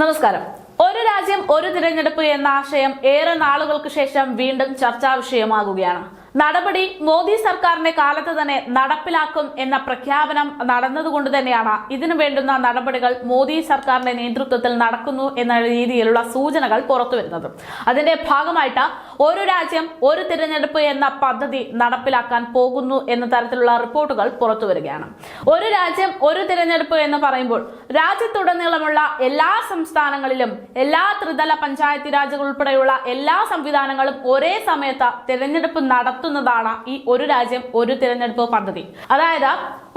നമസ്കാരം. ഒരു രാജ്യം ഒരു തിരഞ്ഞെടുപ്പ് എന്ന ആശയം ഏറെ നാളുകൾക്ക് ശേഷം വീണ്ടും ചർച്ചാ വിഷയമാകുകയാണ്. നടപടി മോദി സർക്കാരിന്റെ കാലത്ത് തന്നെ നടപ്പിലാക്കും എന്ന പ്രഖ്യാപനം നടന്നതുകൊണ്ട് തന്നെയാണ് ഇതിനു വേണ്ടുന്ന നടപടികൾ മോദി സർക്കാരിന്റെ നേതൃത്വത്തിൽ നടക്കുന്നു എന്ന രീതിയിലുള്ള സൂചനകൾ പുറത്തു പുറത്തുവരുന്നത്. അതിന്റെ ഭാഗമായിട്ട് ഒരു രാജ്യം ഒരു തിരഞ്ഞെടുപ്പ് എന്ന പദ്ധതി നടപ്പിലാക്കാൻ പോകുന്നു എന്ന തരത്തിലുള്ള റിപ്പോർട്ടുകൾ പുറത്തു വരികയാണ് ഒരു രാജ്യം ഒരു തിരഞ്ഞെടുപ്പ് എന്ന് പറയുമ്പോൾ രാജ്യത്തുടനീളമുള്ള എല്ലാ സംസ്ഥാനങ്ങളിലും എല്ലാ ത്രിതല പഞ്ചായത്തി രാജുകൾ ഉൾപ്പെടെയുള്ള എല്ലാ സംവിധാനങ്ങളും ഒരേ സമയത്ത് തിരഞ്ഞെടുപ്പ് നടത്തുന്നതാണ് ഈ ഒരു രാജ്യം ഒരു തിരഞ്ഞെടുപ്പ് പദ്ധതി. അതായത്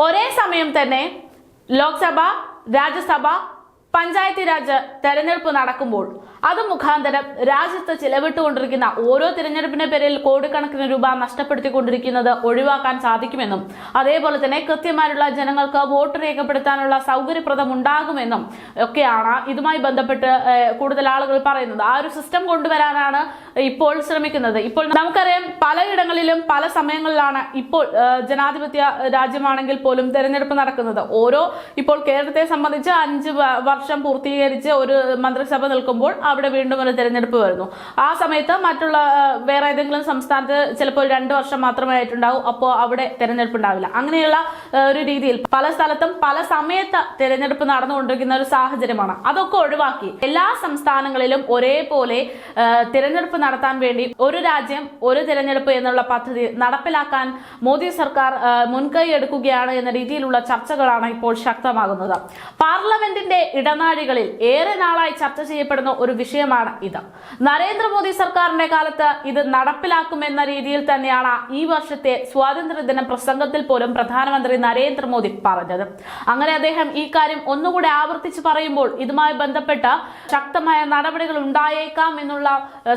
ഒരേ സമയം തന്നെ ലോക്സഭ രാജ്യസഭ പഞ്ചായത്തി രാജ് തെരഞ്ഞെടുപ്പ് നടക്കുമ്പോൾ അത് മുഖാന്തരം രാജ്യത്ത് ചിലവിട്ടുകൊണ്ടിരിക്കുന്ന ഓരോ തിരഞ്ഞെടുപ്പിന്റെ പേരിൽ കോടിക്കണക്കിന് രൂപ നഷ്ടപ്പെടുത്തിക്കൊണ്ടിരിക്കുന്നത് ഒഴിവാക്കാൻ സാധിക്കുമെന്നും അതേപോലെ തന്നെ കൃത്യമായുള്ള ജനങ്ങൾക്ക് വോട്ട് രേഖപ്പെടുത്താനുള്ള സൗകര്യപ്രദം ഉണ്ടാകുമെന്നും ഒക്കെയാണ് ഇതുമായി ബന്ധപ്പെട്ട് കൂടുതൽ ആളുകൾ പറയുന്നത്. ആ ഒരു സിസ്റ്റം കൊണ്ടുവരാനാണ് ഇപ്പോൾ ശ്രമിക്കുന്നത്. ഇപ്പോൾ നമുക്കറിയാം പലയിടങ്ങളിലും പല സമയങ്ങളിലാണ് ഇപ്പോൾ ജനാധിപത്യ രാജ്യമാണെങ്കിൽ പോലും തെരഞ്ഞെടുപ്പ് നടക്കുന്നത്. ഓരോ ഇപ്പോൾ കേരളത്തെ സംബന്ധിച്ച് അഞ്ച് വർഷം പൂർത്തീകരിച്ച് ഒരു മന്ത്രിസഭ നിൽക്കുമ്പോൾ അവിടെ വീണ്ടും ഒരു തെരഞ്ഞെടുപ്പ് വരുന്നു. ആ സമയത്ത് മറ്റുള്ള വേറെ ഏതെങ്കിലും സംസ്ഥാനത്ത് ചിലപ്പോൾ രണ്ട് വർഷം മാത്രമേ ആയിട്ടുണ്ടാവും അപ്പോൾ അവിടെ തെരഞ്ഞെടുപ്പ് ഉണ്ടാവില്ല. അങ്ങനെയുള്ള ഒരു രീതിയിൽ പല സ്ഥലത്തും പല സമയത്ത് തെരഞ്ഞെടുപ്പ് നടന്നുകൊണ്ടിരിക്കുന്ന ഒരു സാഹചര്യമാണ്. അതൊക്കെ ഒഴിവാക്കി എല്ലാ സംസ്ഥാനങ്ങളിലും ഒരേപോലെ തിരഞ്ഞെടുപ്പ് നടത്താൻ വേണ്ടി ഒരു രാജ്യം ഒരു തിരഞ്ഞെടുപ്പ് എന്നുള്ള പദ്ധതി നടപ്പിലാക്കാൻ മോദി സർക്കാർ മുൻകൈ എടുക്കുകയാണ് എന്ന രീതിയിലുള്ള ചർച്ചകളാണ് ഇപ്പോൾ ശക്തമാകുന്നത്. പാർലമെന്റിന്റെ ഇടനാഴികളിൽ ഏറെ നാളായി ചർച്ച ചെയ്യപ്പെടുന്ന ഒരു വിഷയമാണ് ഇത്. നരേന്ദ്രമോദി സർക്കാരിന്റെ കാലത്ത് ഇത് നടപ്പിലാക്കുമെന്ന രീതിയിൽ തന്നെയാണ് ഈ വർഷത്തെ സ്വാതന്ത്ര്യദിന പ്രസംഗത്തിൽ പോലും പ്രധാനമന്ത്രി നരേന്ദ്രമോദി പറഞ്ഞത്. അങ്ങനെ അദ്ദേഹം ഈ കാര്യം ഒന്നുകൂടെ ആവർത്തിച്ച് പറയുമ്പോൾ ഇതുമായി ബന്ധപ്പെട്ട ശക്തമായ നടപടികൾ ഉണ്ടായേക്കാം എന്നുള്ള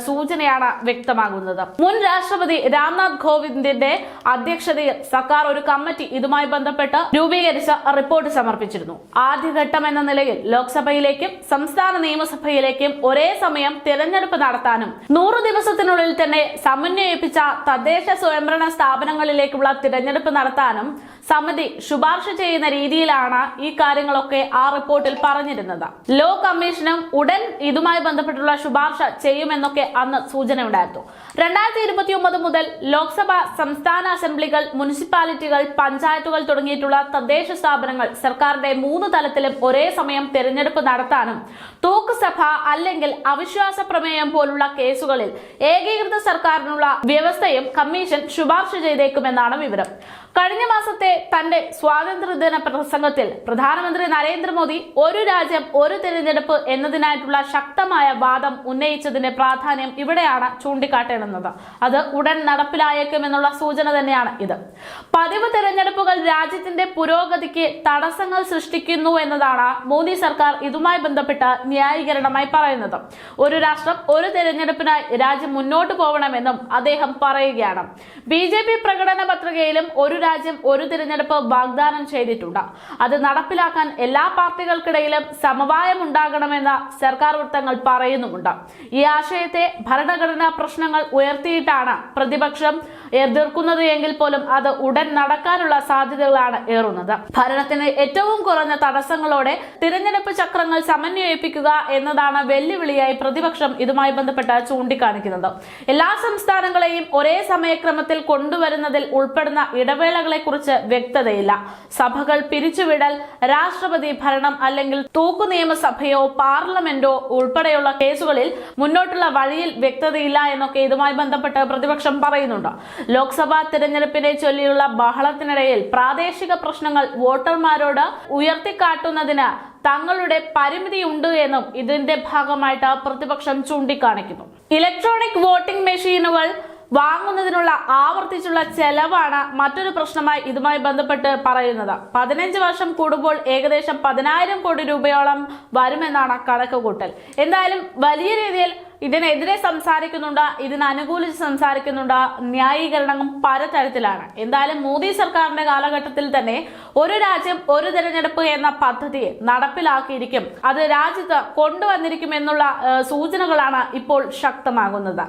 സൂചനയാണ് വ്യക്തമാകുന്നത്. മുൻ രാഷ്ട്രപതി രാംനാഥ് കോവിന്ദിന്റെ അധ്യക്ഷതയിൽ സർക്കാർ ഒരു കമ്മിറ്റി ഇതുമായി ബന്ധപ്പെട്ട് രൂപീകരിച്ച റിപ്പോർട്ട് സമർപ്പിച്ചിരുന്നു. ആദ്യഘട്ടം എന്ന നിലയിൽ ലോക്സഭയിലേക്കും സംസ്ഥാന നിയമസഭയിലേക്കും ഒരേ സമയം തിരഞ്ഞെടുപ്പ് നടത്താനും നൂറു ദിവസത്തിനുള്ളിൽ തന്നെ സമന്വയിപ്പിച്ച തദ്ദേശ സ്വയംഭരണ സ്ഥാപനങ്ങളിലേക്കുള്ള തിരഞ്ഞെടുപ്പ് നടത്താനും സമിതി ശുപാർശ ചെയ്യുന്ന രീതിയിലാണ് ഈ കാര്യങ്ങളൊക്കെ ആ റിപ്പോർട്ടിൽ പറഞ്ഞിരുന്നത്. ലോ കമ്മീഷനും ഉടൻ ഇതുമായി ബന്ധപ്പെട്ടുള്ള ശുപാർശ ചെയ്യുമെന്നൊക്കെ അന്ന് സൂചന ഉണ്ടായിരുന്നു രണ്ടായിരത്തി ഇരുപത്തി ഒമ്പത് മുതൽ ലോക്സഭ സംസ്ഥാന അസംബ്ലികൾ മുനിസിപ്പാലിറ്റികൾ പഞ്ചായത്തുകൾ തുടങ്ങിയിട്ടുള്ള തദ്ദേശ സ്ഥാപനങ്ങൾ സർക്കാരിന്റെ മൂന്ന് തലത്തിലും ഒരേ സമയം തെരഞ്ഞെടുപ്പ് നടത്താനും തൂക്കുസഭ അല്ലെങ്കിൽ അവിശ്വാസ പ്രമേയം പോലുള്ള കേസുകളിൽ ഏകീകൃത സർക്കാരിനുള്ള വ്യവസ്ഥയും കമ്മീഷൻ ശുപാർശ ചെയ്തേക്കുമെന്നാണ് വിവരം. കഴിഞ്ഞ മാസത്തെ തന്റെ സ്വാതന്ത്ര്യദിന പ്രസംഗത്തിൽ പ്രധാനമന്ത്രി നരേന്ദ്രമോദി ഒരു രാജ്യം ഒരു തിരഞ്ഞെടുപ്പ് എന്നതിനായിട്ടുള്ള ശക്തമായ വാദം ഉന്നയിച്ചതിന്റെ പ്രാധാന്യം ഇവിടെയാണ് ചൂണ്ടിക്കാട്ടേണ്ടുന്നത്. അത് ഉടൻ നടപ്പിലായേക്കുമെന്നുള്ള സൂചന തന്നെയാണ് ഇത്. പതിവ് തിരഞ്ഞെടുപ്പുകൾ രാജ്യത്തിന്റെ പുരോഗതിക്ക് തടസ്സങ്ങൾ സൃഷ്ടിക്കുന്നു എന്നതാണ് മോദി സർക്കാർ ഇതുമായി ബന്ധപ്പെട്ട് ന്യായീകരണമായി പറയുന്നത്. ഒരു രാഷ്ട്രം ഒരു തിരഞ്ഞെടുപ്പിനായി രാജ്യം മുന്നോട്ട് പോകണമെന്നും അദ്ദേഹം പറയുകയാണ്. ബി പ്രകടന പത്രികയിലും ഒരു രാജ്യം ഒരു തിരഞ്ഞെടുപ്പ് വാഗ്ദാനം ചെയ്തിട്ടുണ്ട്. അത് നടപ്പിലാക്കാൻ എല്ലാ പാർട്ടികൾക്കിടയിലും സമവായം ഉണ്ടാകണമെന്ന് സർക്കാർ വൃത്തങ്ങൾ പറയുന്നുമുണ്ട്. ഈ ആശയത്തെ ഭരണഘടനാ പ്രശ്നങ്ങൾ ഉയർത്തിയിട്ടാണ് പ്രതിപക്ഷം എതിർക്കുന്നത് എങ്കിൽ പോലും അത് ഉടൻ നടക്കാനുള്ള സാധ്യതകളാണ് ഏറുന്നത്. ഭരണത്തിന് ഏറ്റവും കുറഞ്ഞ തടസ്സങ്ങളോടെ തിരഞ്ഞെടുപ്പ് ചക്രങ്ങൾ സമന്വയിപ്പിക്കുക എന്നതാണ് വെല്ലുവിളിയായി പ്രതിപക്ഷം ഇതുമായി ബന്ധപ്പെട്ട് ചൂണ്ടിക്കാണിക്കുന്നത്. എല്ലാ സംസ്ഥാനങ്ങളെയും ഒരേ സമയക്രമത്തിൽ കൊണ്ടുവരുന്നതിൽ ഉൾപ്പെടുന്ന ഇടവേളകളെ കുറിച്ച് വ്യക്തതയില്ല. സഭകൾ പിരിച്ചുവിടൽ രാഷ്ട്രപതി ഭരണം അല്ലെങ്കിൽ തൂക്കു നിയമസഭയോ പാർലമെന്റോ ഉൾപ്പെടെയുള്ള കേസുകളിൽ മുന്നോട്ടുള്ള വഴിയിൽ വ്യക്തതയില്ല എന്നൊക്കെ ഇതുമായി ബന്ധപ്പെട്ട് പ്രതിപക്ഷം പറയുന്നുണ്ട്. ലോക്സഭാ തിരഞ്ഞെടുപ്പിനെ ചൊല്ലിയുള്ള ബഹളത്തിനിടയിൽ പ്രാദേശിക പ്രശ്നങ്ങൾ വോട്ടർമാരോട് ഉയർത്തിക്കാട്ടുന്നതിന് തങ്ങളുടെ പരിമിതിയുണ്ട് എന്നും ഇതിന്റെ ഭാഗമായിട്ട് പ്രതിപക്ഷം ചൂണ്ടിക്കാണിക്കുന്നു. ഇലക്ട്രോണിക് വോട്ടിംഗ് മെഷീനുകൾ വാങ്ങുന്നതിനുള്ള ആവർത്തിച്ചുള്ള ചെലവാണ് മറ്റൊരു പ്രശ്നമായി ഇതുമായി ബന്ധപ്പെട്ട് പറയുന്നത്. പതിനഞ്ച് വർഷം കൂടുമ്പോൾ ഏകദേശം പതിനായിരം കോടി രൂപയോളം വരുമെന്നാണ് കണക്കുകൂട്ടൽ. എന്തായാലും വലിയ രീതിയിൽ ഇതിനെതിരെ സംസാരിക്കുന്നുണ്ട് ഇതിന് അനുകൂലിച്ച് സംസാരിക്കുന്നുണ്ട് ന്യായീകരണം പലതരത്തിലാണ്. എന്തായാലും മോദി സർക്കാരിന്റെ കാലഘട്ടത്തിൽ തന്നെ ഒരു രാജ്യം ഒരു തിരഞ്ഞെടുപ്പ് എന്ന പദ്ധതി നടപ്പിലാക്കിയിരിക്കും. അത് രാജ്യത്ത് കൊണ്ടുവന്നിരിക്കും എന്നുള്ള സൂചനകളാണ് ഇപ്പോൾ ശക്തമാകുന്നത്.